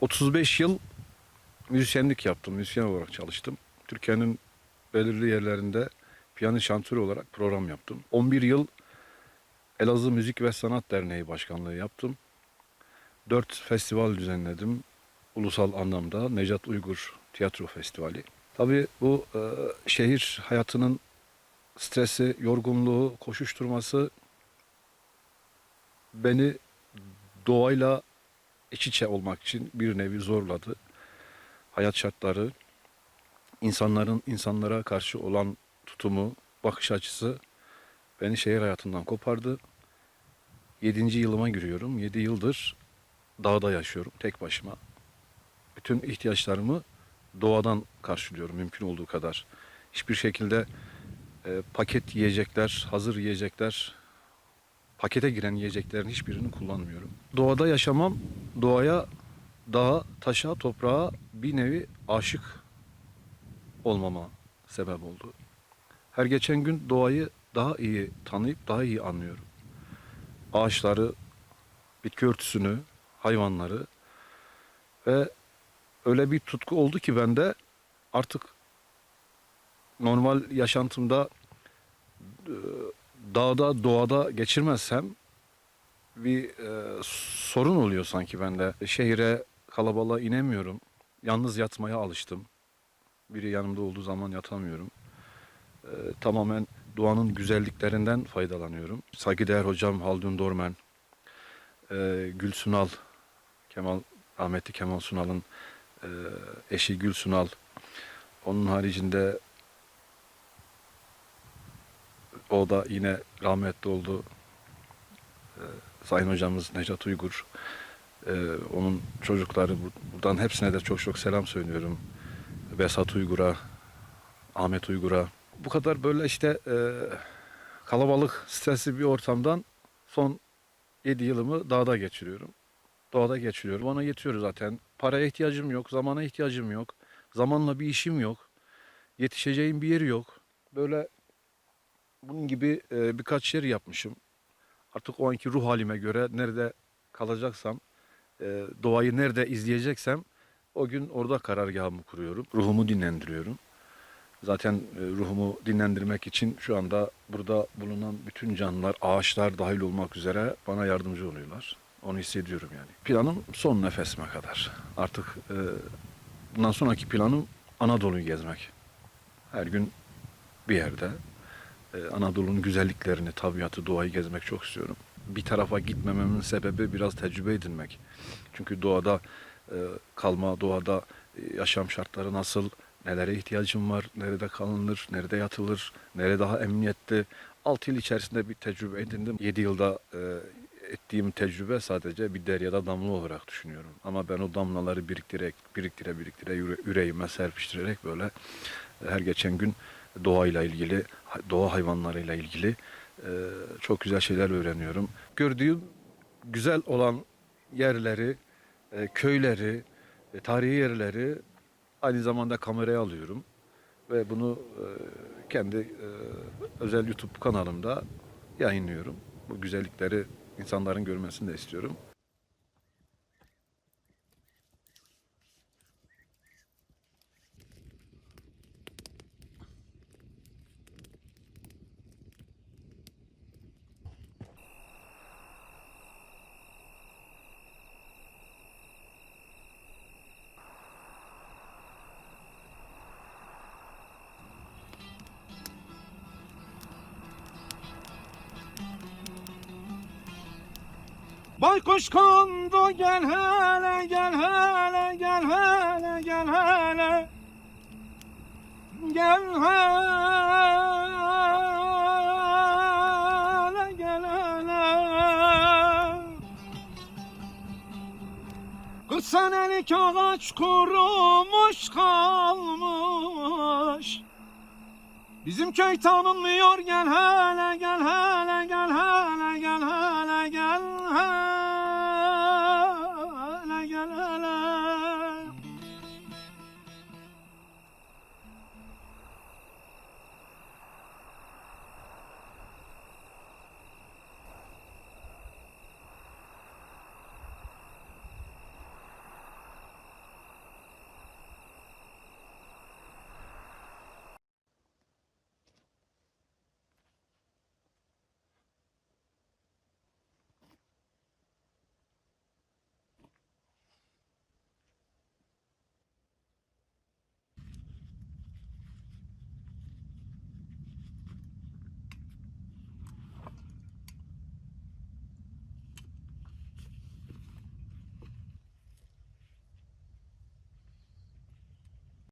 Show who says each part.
Speaker 1: 35 yıl müzisyenlik yaptım. Müzisyen olarak çalıştım. Türkiye'nin belirli yerlerinde piyano şantörü olarak program yaptım. 11 yıl Elazığ Müzik ve Sanat Derneği Başkanlığı yaptım. 4 festival düzenledim. Ulusal anlamda Necat Uygur Tiyatro Festivali. Tabii bu e, şehir hayatının stresi, yorgunluğu, koşuşturması beni doğayla iç içe olmak için bir nevi zorladı. Hayat şartları, insanların insanlara karşı olan tutumu, bakış açısı beni şehir hayatından kopardı. Yedinci yılıma giriyorum. Yedi yıldır dağda yaşıyorum tek başıma. Bütün ihtiyaçlarımı doğadan karşılıyorum mümkün olduğu kadar. Hiçbir şekilde e, paket yiyecekler, hazır yiyecekler, pakete giren yiyeceklerin hiçbirini kullanmıyorum. Doğada yaşamam, doğaya, dağa, taşa, toprağa bir nevi aşık olmama sebep oldu. Her geçen gün doğayı daha iyi tanıyıp daha iyi anlıyorum. Ağaçları, bitki örtüsünü, hayvanları ve öyle bir tutku oldu ki bende artık normal yaşantımda dağda, doğada geçirmezsem bir e, sorun oluyor sanki bende. Şehire, kalabalığa inemiyorum. Yalnız yatmaya alıştım. Biri yanımda olduğu zaman yatamıyorum. E, tamamen doğanın güzelliklerinden faydalanıyorum. Saygıdeğer hocam Haldun Dormen, e, Gül Sunal, Kemal, rahmetli Kemal Sunal'ın e, eşi Gül Sunal. Onun haricinde o da yine rahmetli oldu. Ee, Sayın hocamız Necat Uygur. Ee, onun çocukları bu- buradan hepsine de çok çok selam söylüyorum. Besat Uygur'a, Ahmet Uygur'a. Bu kadar böyle işte e, kalabalık, stresli bir ortamdan son 7 yılımı dağda geçiriyorum. Doğada geçiriyorum. Bana yetiyor zaten. Paraya ihtiyacım yok, zamana ihtiyacım yok. Zamanla bir işim yok. Yetişeceğim bir yeri yok. Böyle bunun gibi e, birkaç yer yapmışım. Artık o anki ruh halime göre nerede kalacaksam, e, doğayı nerede izleyeceksem o gün orada karargahımı kuruyorum. Ruhumu dinlendiriyorum. Zaten e, ruhumu dinlendirmek için şu anda burada bulunan bütün canlılar, ağaçlar dahil olmak üzere bana yardımcı oluyorlar. Onu hissediyorum yani. Planım son nefesime kadar. Artık e, bundan sonraki planım Anadolu'yu gezmek. Her gün bir yerde Anadolu'nun güzelliklerini, tabiatı, doğayı gezmek çok istiyorum. Bir tarafa gitmememin sebebi biraz tecrübe edinmek. Çünkü doğada e, kalma, doğada e, yaşam şartları nasıl, nelere ihtiyacım var, nerede kalınır, nerede yatılır, nerede daha emniyetli. 6 yıl içerisinde bir tecrübe edindim. 7 yılda e, ettiğim tecrübe sadece bir deryada damla olarak düşünüyorum. Ama ben o damlaları biriktirerek, biriktire biriktire yüre- yüreğime serpiştirerek böyle her geçen gün doğayla ilgili, doğa hayvanlarıyla ilgili e, çok güzel şeyler öğreniyorum. Gördüğüm güzel olan yerleri, e, köyleri, e, tarihi yerleri aynı zamanda kameraya alıyorum. Ve bunu e, kendi e, özel YouTube kanalımda yayınlıyorum. Bu güzellikleri insanların görmesini de istiyorum.
Speaker 2: Baykuş kondu gel hele gel hele gel hele gel hele. Gel hele gel hele. Kırk senelik ağaç kurumuş kalmış. Bizim köy tanınmıyor gel hele gel hele